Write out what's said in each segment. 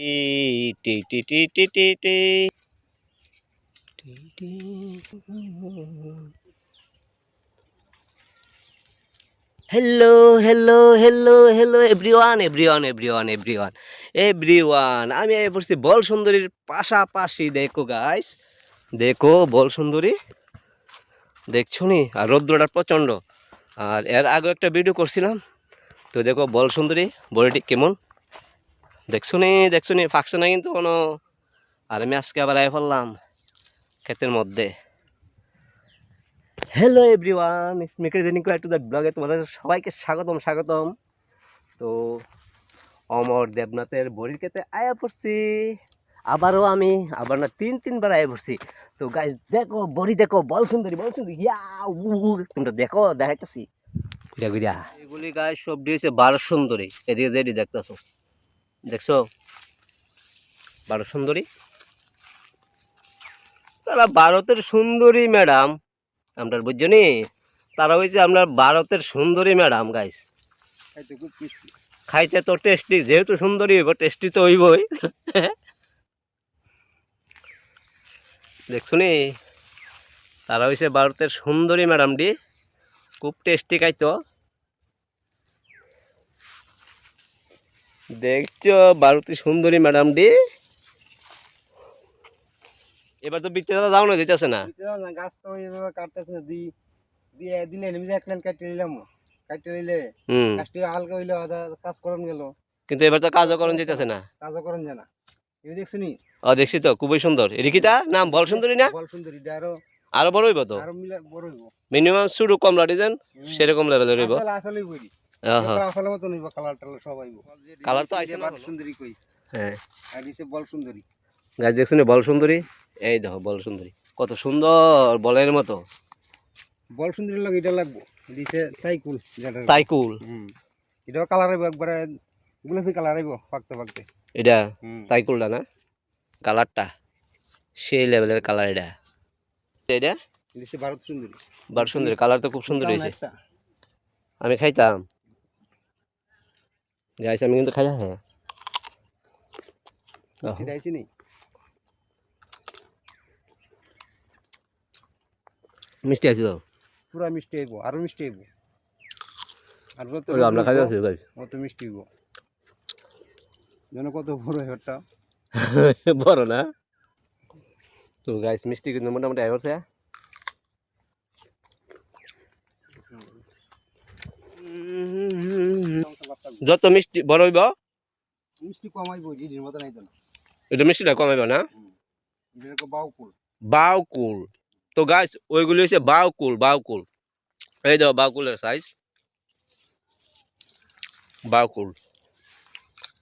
টি টি টি টি টি টি hello hello hello hello everyone everyone everyone everyone everyone আমি এই পড়ছি বল সুন্দরীর পাশাপাশি। দেখো গাইস দেখো, বল সুন্দরী। দেখছ নি? আর রৌদ্রটা প্রচণ্ড। আর এর আগে একটা ভিডিও করছিলাম। তো দেখো, বল সুন্দরী বলটি কেমন? দেখছ নি দেখছ নি ফাঁকছে না কিন্তু কোনো। আর আমি আজকে আবার আয় পড়লাম ক্ষেতের মধ্যে। হ্যালো এভরিওয়ান ইটস মেকার জেনিং টু দ্য ব্লগে তোমাদের সবাইকে স্বাগতম স্বাগতম। তো অমর দেবনাথের বড়ির ক্ষেতে আয়া পড়ছি। আবারও আমি, আবার না, তিন, তিনবার আয়া পড়ছি। তো গাইজ দেখো, বড়ি দেখো, বল সুন্দরী বল সুন্দরী, ইয়া তোমরা দেখো, দেখাইতেছি। এগুলি গায়ে সব দিয়েছে বারো সুন্দরী, এদিকে যেটি দেখতেছো। দেখছ? বারো সুন্দরী। তারা ভারতের সুন্দরী ম্যাডাম। আমরা বুঝছ নি? তারা হয়েছে আমরা ভারতের সুন্দরী ম্যাডাম গাইস খাইতে তো টেস্টি যেহেতু সুন্দরী হইব টেস্টি তো হইবই। দেখছ নি? তারা হয়েছে ভারতের সুন্দরী ম্যাডামটি খুব টেস্টি খাইতো। দেখছ ভারতী সুন্দরী ম্যাডামটি এবার তো বিচ্ছেদা যাও না দিতেছে না। দাও না গাছ তো এইভাবে কাটতেছে না দি দিয়ে দিলে আমি এক লাইন কাটতে নিলাম। কাটতে নিলে গাছটি হালকা হইলে কাজ করন গেল। কিন্তু এবার তো কাজও করণ যেতেছে না। কাজও করন জানা তুমি দেখছ নি? ও দেখছি তো খুবই সুন্দর। এদিকিটা নাম বল সুন্দরী না? বল সুন্দরী আরও আরও বড় হইব তো? আরও মিলে বড় হইব। মিনিমাম শুরু কমলা ডিজাইন সেরকম লেভেলের হইব। আসলে আসলেই বইরি আহা, আসলে মতো নিব কালার টালার সব আইব Colour তো আইছে না বল সুন্দরী কই? হ্যাঁ। আর বল সুন্দরী। গাছ দেখছ বল সুন্দরী? এই দেখো বল সুন্দরী। কত সুন্দর বলের মতো। বল সুন্দরী লাগে এটা লাগবো। দিছে তাই কুল যেটা তাই কুল হুম। এটাও কালার আইব একবারে গোলাপি কালার আইব পাকতে পাকতে। এটা হুম। তাই না? কালারটা সেই লেভেলের কালার এটা। এটা? দিছে ভারত সুন্দরী। বার সুন্দর। কালার তো খুব সুন্দর হয়েছে আমি খাইতাম। গাইস আমি কিন্তু খাইতাম হ্যাঁ আহা। সেটা আইছে নি মিষ্টি আছে তো পুরা মিষ্টি হইব আরও মিষ্টি হইব আর যত ওই আমরা খাইতে আছি গাইস অত মিষ্টি হইব যেন কত বড় হেরটা বড় না তো গাইস মিষ্টি কিন্তু মোটামুটি আই যত মিষ্টি বড় হইব মিষ্টি কমাইব জিডির মতো নাই তো না। এটা মিষ্টিটা কমাইব না? এটা বাউ কুল বাউকুল। তো গাইস ওইগুলি হচ্ছে বাউকুল বাউকুল। এই দেখো বাউকুলের সাইজ বাউকুল।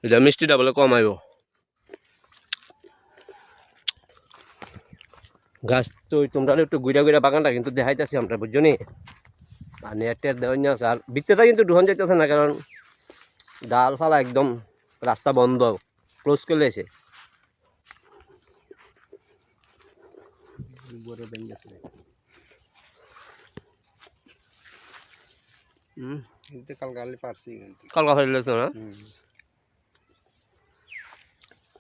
এটা মিষ্টিটা বলে কমাইব। গাছ তো তোমরা একটু গুড়া গুড়া বাগানটা কিন্তু দেখাইতেছি আমরা বুঝছ নি? আর নেট টেট দেওয়া আর ভিতরেটা কিন্তু ঢুহন যাইতেছে না কারণ ডালফালা একদম রাস্তা বন্ধ ক্লোজ করে এসে কলকা ফেলে তো না?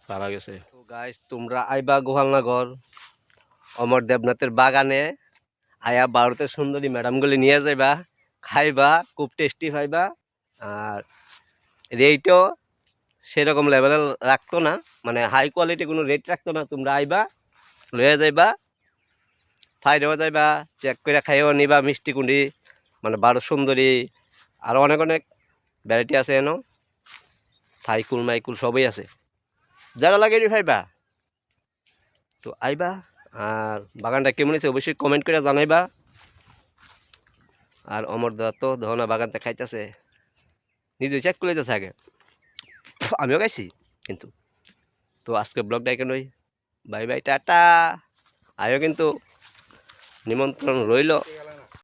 পারা গেছে। তো গাইস তোমরা আইবা গোহালনগর অমর দেবনাথের বাগানে। আয়া ভারতের সুন্দরী ম্যাডামগুলি নিয়ে যাইবা খাইবা খুব টেস্টি পাইবা। আর রেটও সেরকম লেভেলের রাখতো না। মানে হাই কোয়ালিটি কোনো রেট রাখতো না। তোমরা আইবা লয়ে যাইবা ফাইরেও যাইবা চেক করে খাইও নিবা, মিষ্টি কুন্ডি মানে ভারত সুন্দরী আরও অনেক অনেক ভ্যারাইটি আছে এনো। থাইকুল মাইকুল সবই আছে। যারা লাগে ভাইবা তো আইবা, আর বাগানটা কেমন হয়েছে অবশ্যই কমেন্ট করে জানাইবা। আর অমর দা তো ধনা বাগানটা খাইতেছে। নিজে চেক করে যাচ্ছে আগে। আমিও গেছি কিন্তু। তো আজকে ব্লগটা এখানে বাই বাই টাটা। আয়ও কিন্তু নিমন্ত্রণ রইল।